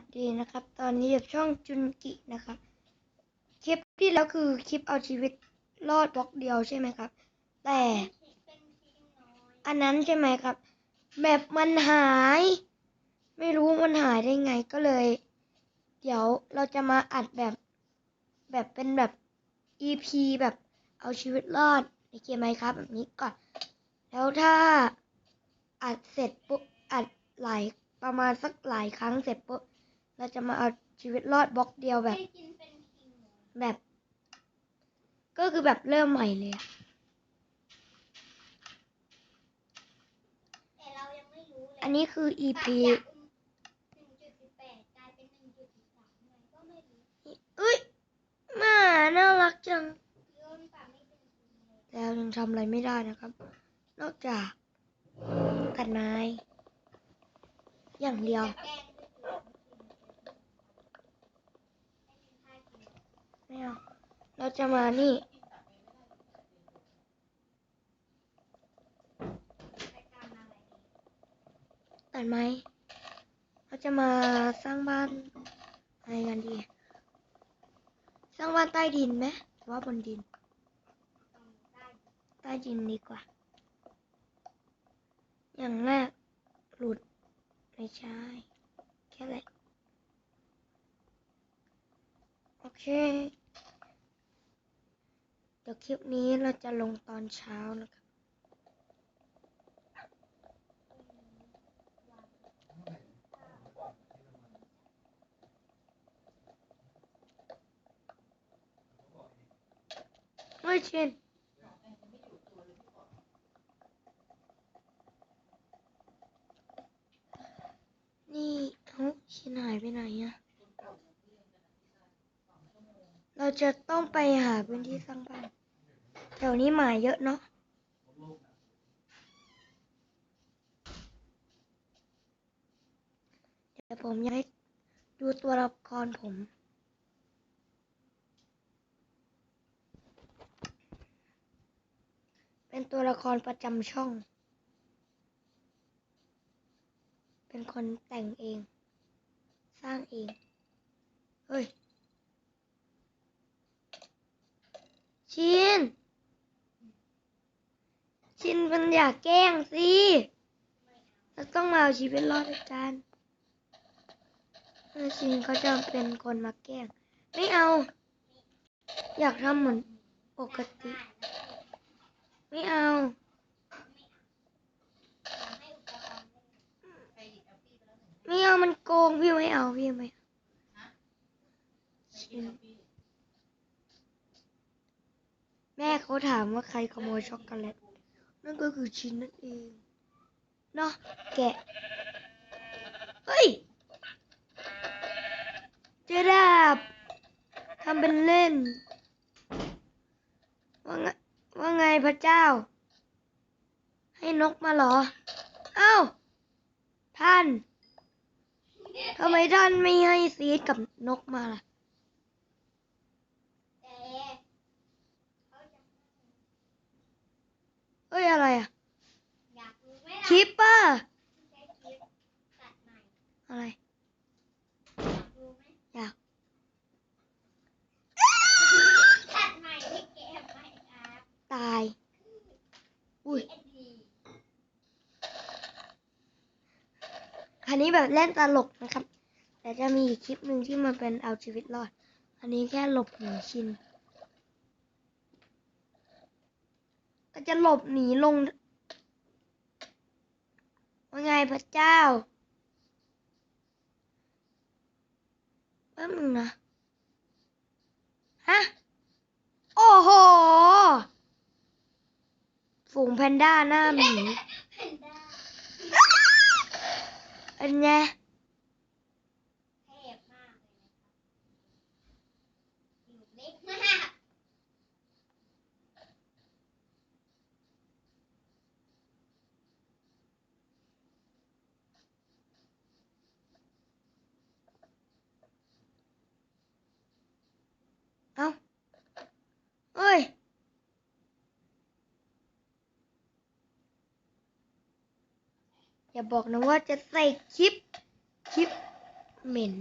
สดีนะครับ ตอนนี้อยู่ช่องจุนกินะครับ คลิปที่แล้วคือคลิปเอาชีวิตรอดบล็อกเดียวใช่ไหมครับ แต่อันนั้นใช่ไหมครับ แบบมันหาย ไม่รู้มันหายได้ไงก็เลย เดี๋ยวเราจะมาอัดแบบ แบบเป็นแบบ EP แบบเอาชีวิตรอดในเกมไหมครับ แบบนี้ก่อน แล้วถ้าอัดเสร็จปุ๊บอัดหลายประมาณสักหลายครั้งเสร็จปุ๊บ เราจะมาเอาชีวิตรอดบล็อกเดียวแบบ แบบ ก็คือแบบเริ่มใหม่เลยอะแต่เรายังไม่รู้เลยอันนี้คือ EP ปรับจากหนึ่งจุดสิบแปดกลายเป็นหนึ่งจุดสิบสามไงก็ไม่รู้เอ้ยหมาน่ารักจังโยนปรับไม่เป็นจริงเลยแล้วยังทำอะไรไม่ได้นะครับ นอกจากกัดนายอย่างเดียว จะแกล้งด้วยตัวให้เป็นท่ากิน ไม่เอา เราจะมานี่ ตัดไหม เราจะมาสร้างบ้านอะไรกันดี สร้างบ้านใต้ดินไหมหรือว่าบนดิน ใต้ดินดีกว่า อย่างแรกหลุด ไม่ใช่ แค่แหละโอเค ดี๋ยวคลิปนี้เราจะลงตอนเช้านะครับไม่ชินนี่เอ้าชินหายไปไหนอะเราจะต้องไปหาพื้นที่สร้างบ้าน แถวนี้หมาเยอะเนาะเดี๋ยวผมอยากให้ดูตัวละครผม เป็นตัวละครประจำช่อง เป็นคนแต่งเอง สร้างเอง เฮ้ย ชิน ชินมันอยากแกล้งสิเราต้องมาเอาชีวิตรอดด้วยกันชินเขาจะเป็นคนมาแกล้ง ไม่เอา อยากทำเหมือนปกติ ไม่เอาไม่เอามันโกงพี่ไม่เอาพี่ไม่เอาชินแม่เขาถามว่าใครขโมยช็อกโกแลต นั่นก็คือชิ้นนั่นเองเนาะแกะ เฮ้ยเจดาบทำเป็นเล่น ว่าไงว่าไงพระเจ้า ให้นกมาเหรอ เอ้า ท่านทำไมท่านไม่ให้ซีดกับนกมาล่ะ แต่เขาจะ เอ้ย อะไรอะ อยากรู้ไหมล่ะ คิปเปอร์อะไร อยากรู้ไหมอยากตัดใหม่ที่เกใหม่ครับตาย อุ้ยอันนี้แบบเล่นตลกนะครับ แต่จะมีอีกคลิปหนึ่งที่มันเป็นเอาชีวิตรอด อันนี้แค่หลบหนีชินก็จะหลบหนีลง ไงพระเจ้าแป๊บนึงนะ ฮะ โอ้โห ฝูงแพนด้าหน้าหมีแพนด้าอันไง เทพมากเลยนะครับอยู่เล็กมาก เอ้าเอ้ย อย่าบอกนะว่าจะใส่คลิป คลิปเหม็น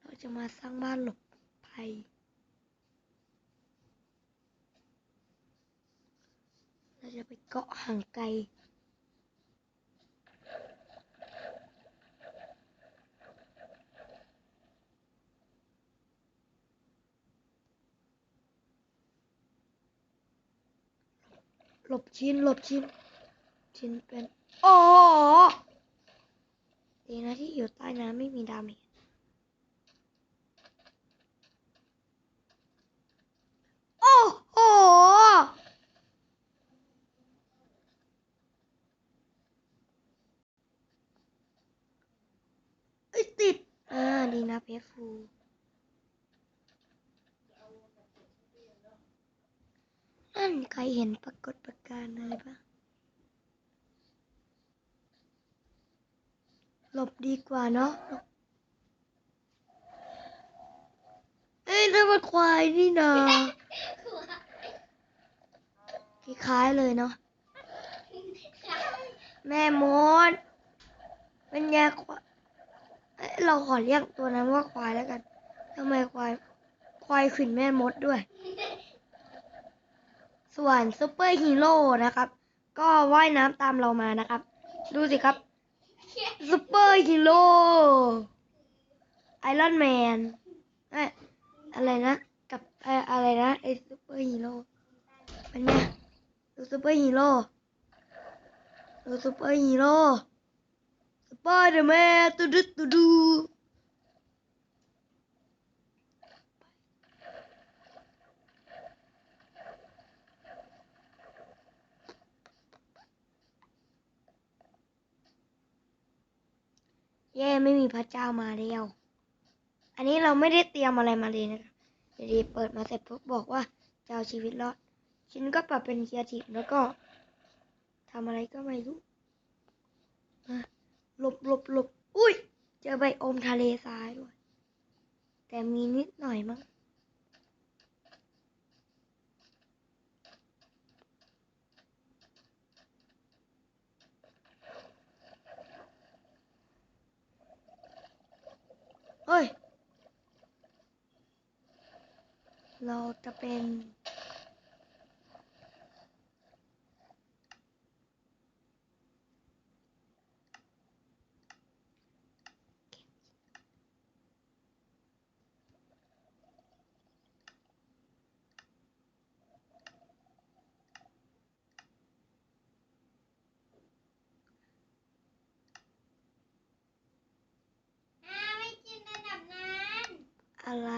เราจะมาสร้างบ้านหลบภัยเราจะไปเกาะห่างไกล หลบชิ้นหลบชิ้น ชิ้นเป็นอ้โหดีนะที่อยู่ใต้น้ำไม่มีดาเมจโอ้โหติด อ่า ดีนะเพฟู นั่นใครเห็นปรากฏประการณ์อะไรปะหลบดีกว่าเนาะหลบเอ้ยนั่นมันควายนี่นาคล้ายๆเลยเนาะแม่มดเป็นไงควายเอ้ยเราขอเรียกตัวนั้นว่าควายแล้วกันทำไมควายควายขึ้นแม่มดด้วย ส่วนซูเปอร์ฮีโร่นะครับ ก็ว่ายน้ำตามเรามานะครับ ดูสิครับซูเปอร์ฮีโร่ไอรอนแมนเอ้ยอะไรนะ กับเอ่อะไรนะไอซูเปอร์ฮีโร่เป็นไงดูซูเปอร์ฮีโร่ดูซูเปอร์ฮีโร่สไปเดอร์แมนตูดูตูดู แย่ไม่มีพระเจ้ามาเดียว อันนี้เราไม่ได้เตรียมอะไรมาเลยนะครับอยู่ดีเปิดมาเสร็จปุ๊บบอกว่าจะเอาชีวิตรอด ฉันก็ปรับเป็นเคียร์ทีแล้วก็ทำอะไรก็ไม่รู้หลบหลบหลบอุ้ย เจอใบอมทะเลทรายด้วย แต่มีนิดหน่อยมั้ง เราจะเป็น อ้าวไม่จินระดับนั้น อะไร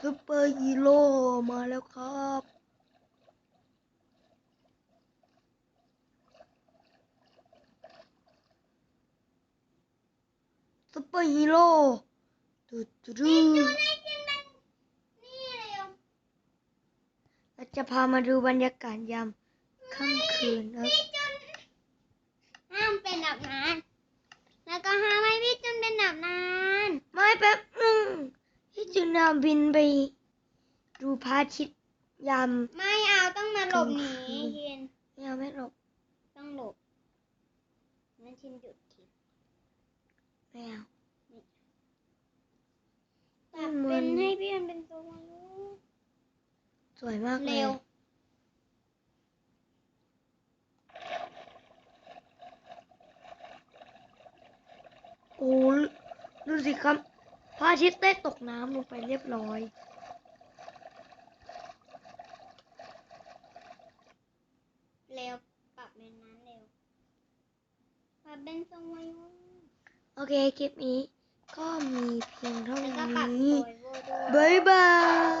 ซุป เปอร์ฮีโร่มาแล้วครับซุปเปอร์ฮีโร่ดูดูดูไม่จินมันนี่เร็วเราจะพามาดูบรรยากาศยามค่ำคืนนะพี่จุนห้ามเป็นแบบนั้นแล้วก็ห้ามให้พี่จุนเป็นแบบนั้นไม่แป๊บหนึงที่จุนาบินไป ดูพระอาทิตย์ยาม ไม่เอาต้องมาหลบหนีเฮียนยามไม่หลบต้องหลบนั่นชินหยุดคิดไม่เอาปรับเป็นให้พี่มันเป็นตัวลูก สวยมากเลยเร็ว โอ้ดูสิครับพระอาทิตย์ได้ตกน้ำลงไปเรียบร้อย เร็ว ปรับเป็นนั้นเร็ว ปรับเป็นทรงไวโวโอเค คลิปนี้ก็มีเพียงเท่าแล้วก็นี้ปรับโวยโวด้วย บ๊ายบาย